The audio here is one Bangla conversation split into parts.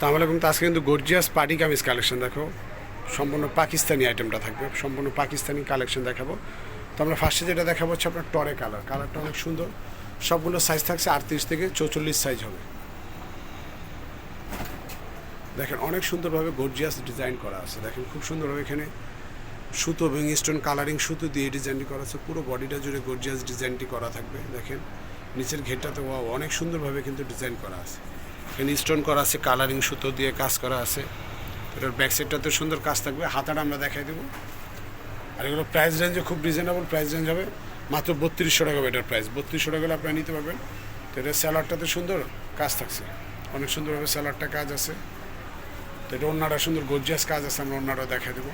তাহলে এবং আজকে কিন্তু গর্জিয়াস পার্টি কামিজ কালেকশন দেখো সম্পূর্ণ পাকিস্তানি আইটেমটা থাকবে, সম্পূর্ণ পাকিস্তানি কালেকশন দেখাবো। তো আমরা ফার্স্টে যেটা দেখাবো হচ্ছে আপনার টরে কালার কালারটা অনেক সুন্দর। সবগুলো সাইজ থাকছে আটত্রিশ থেকে চৌচল্লিশ সাইজ হবে। দেখেন অনেক সুন্দরভাবে গর্জিয়াস ডিজাইন করা আছে। দেখেন খুব সুন্দরভাবে এখানে সুতো এবং স্টোন কালারিং সুতো দিয়ে ডিজাইনটি করা আছে। পুরো বডিটা জুড়ে গর্জিয়াস ডিজাইনটি করা থাকবে। দেখেন, নিচের ঘেরটাতে অনেক সুন্দরভাবে কিন্তু ডিজাইন করা আছে। এখানে স্টোন করা আছে, কালারিং সুতো দিয়ে কাজ করা আছে। এটার ব্যাক সাইডটাতে সুন্দর কাজ থাকবে, হাতাটা আমরা দেখাই দেবো। আর এগুলো প্রাইস রেঞ্জে খুব রিজনেবল প্রাইস রেঞ্জ হবে, মাত্র বত্রিশশো টাকা এটার প্রাইস বত্রিশশো টাকা আপনারা নিতে পারবেন। তো এটার স্যালাডটাতে সুন্দর কাজ থাকছে। অনেক সুন্দরভাবে স্যালাডটা কাজ আছে। তো এটা অন্যরা সুন্দর গর্জিয়াস কাজ আছে, আমরা অন্যরা দেখাই দেবো।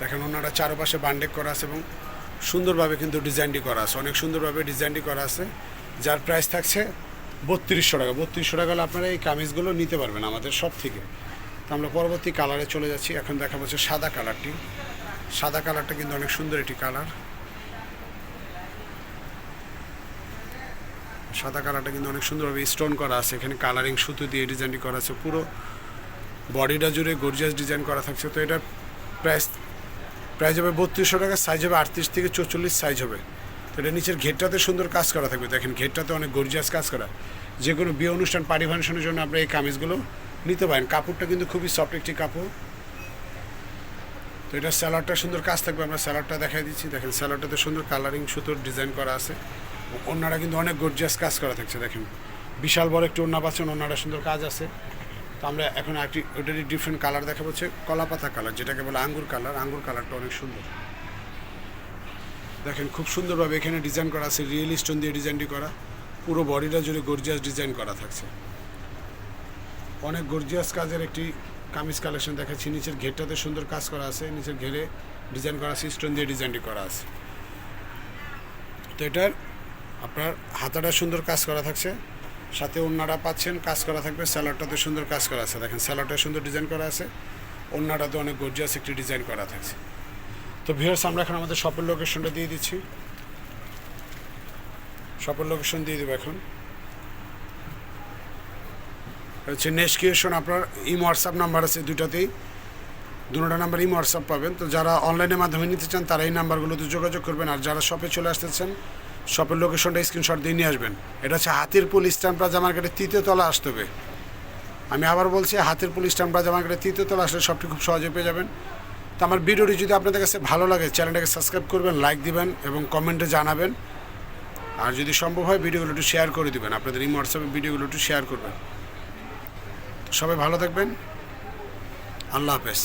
দেখেন ওনারা চারপাশে বান্ডেক করা আছে এবং সুন্দরভাবে কিন্তু ডিজাইনটি করা আছে। অনেক সুন্দরভাবে ডিজাইনটি করা আছে। যার প্রাইস থাকছে বত্রিশশো টাকা। বত্রিশশো টাকা হলে আপনারা এই কামিজগুলো নিতে পারবেন আমাদের সব থেকে। তো আমরা পরবর্তী কালারে চলে যাচ্ছি। এখন দেখা হচ্ছে সাদা কালারটি সাদা কালারটা কিন্তু অনেক সুন্দর একটি কালার সাদা কালারটা কিন্তু অনেক সুন্দরভাবে স্টোন করা আছে। এখানে কালারিং সুতো দিয়ে ডিজাইনটি করা আছে। পুরো বডিটা জুড়ে গর্জিয়াস ডিজাইন করা থাকছে। তো এটার প্রাইস প্রাইস হবে বত্রিশশো টাকা সাইজ হবে আটত্রিশ থেকে চৌচল্লিশ সাইজ হবে। তো এটা নিচের ঘেরটাতে সুন্দর কাজ করা থাকবে। দেখেন ঘেরটাতে অনেক গর্জিয়াস কাজ করা। যে কোনো বিয়ে অনুষ্ঠান পার্টি ফাংশনের জন্য আপনারা এই কামিজগুলো নিতে পারেন। কাপড়টা কিন্তু খুবই সফট একটি কাপড়। তো এটা স্যালাডটা সুন্দর কাজ থাকবে। আমরা স্যালাডটা দেখাই দিচ্ছি। দেখেন স্যালাডটাতে সুন্দর কালারিং সুতোর ডিজাইন করা আছে। ওনারা কিন্তু অনেক গর্জিয়াস কাজ করা থাকছে। দেখেন বিশাল বড় একটি ওনা পাচ্ছেন ওনারা সুন্দর কাজ আছে। তো আমরা এখন একটি, ওটারই ডিফারেন্ট কালার দেখা হচ্ছে কলাপাতা কালার যেটাকে বলে আঙ্গুর কালার আঙ্গুর কালারটা অনেক সুন্দর। দেখেন, খুব সুন্দরভাবে এখানে ডিজাইন করা আছে রিয়েল স্টোন দিয়ে ডিজাইনটি করা। পুরো বডিটা জুড়ে গর্জিয়াস ডিজাইন করা থাকছে। অনেক গর্জিয়াস কাজের একটি কামিজ কালেকশন দেখাচ্ছি। নিচের ঘেরটাতে সুন্দর কাজ করা আছে। নিচের ঘেরে ডিজাইন করা আছে স্টোন দিয়ে ডিজাইনটি করা আছে। তো এটার আপনার হাতাটা সুন্দর কাজ করা থাকছে। সাথে অন্যরা পাচ্ছেন, কাজ করা থাকবে। স্যালাডটাতে সুন্দর কাজ করা আছে। দেখেন স্যালাডটা সুন্দর ডিজাইন করা আছে। অন্যটাতে অনেক গর্জিয়াস একটি ডিজাইন করা থাকছে। তো ভিউয়ার্স আমরা এখন আমাদের শপের লোকেশনটা দিয়ে দিচ্ছি। শপের লোকেশন দিয়ে দেবো এখন। হচ্ছে নেক্সট ক্রিয়েশন আপনার ইম হোয়াটসঅ্যাপ নাম্বার আছে দুটাতেই দুটো নাম্বার ইম হোয়াটসঅ্যাপ পাবেন। তো যারা অনলাইনের মাধ্যমে নিতে চান, তারা এই নাম্বারগুলোতে যোগাযোগ করবেন। আর যারা শপে চলে আসতেছেন শপের লোকেশনটা স্ক্রিনশট দিয়ে নিয়ে আসবেন। এটা হচ্ছে হাতির পুল ইস্টার্ন প্লাজা মার্কেটের তৃতীয় তলা আসতে হবে। আমি আবার বলছি হাতির পুল ইস্টার্ন প্লাজা মার্কেটের তৃতীয় তলা আসলে সবটি খুব সহজে পেয়ে যাবেন। তো আমার ভিডিওটি যদি আপনাদের কাছে ভালো লাগে, চ্যানেলটাকে সাবস্ক্রাইব করবেন, লাইক দিবেন এবং কমেন্টে জানাবেন। আর যদি সম্ভব হয় ভিডিওগুলো একটু শেয়ার করে দেবেন। আপনাদের এই হোয়াটসঅ্যাপে ভিডিওগুলো একটু শেয়ার করবেন। সবাই ভালো থাকবেন। আল্লাহ হাফেজ।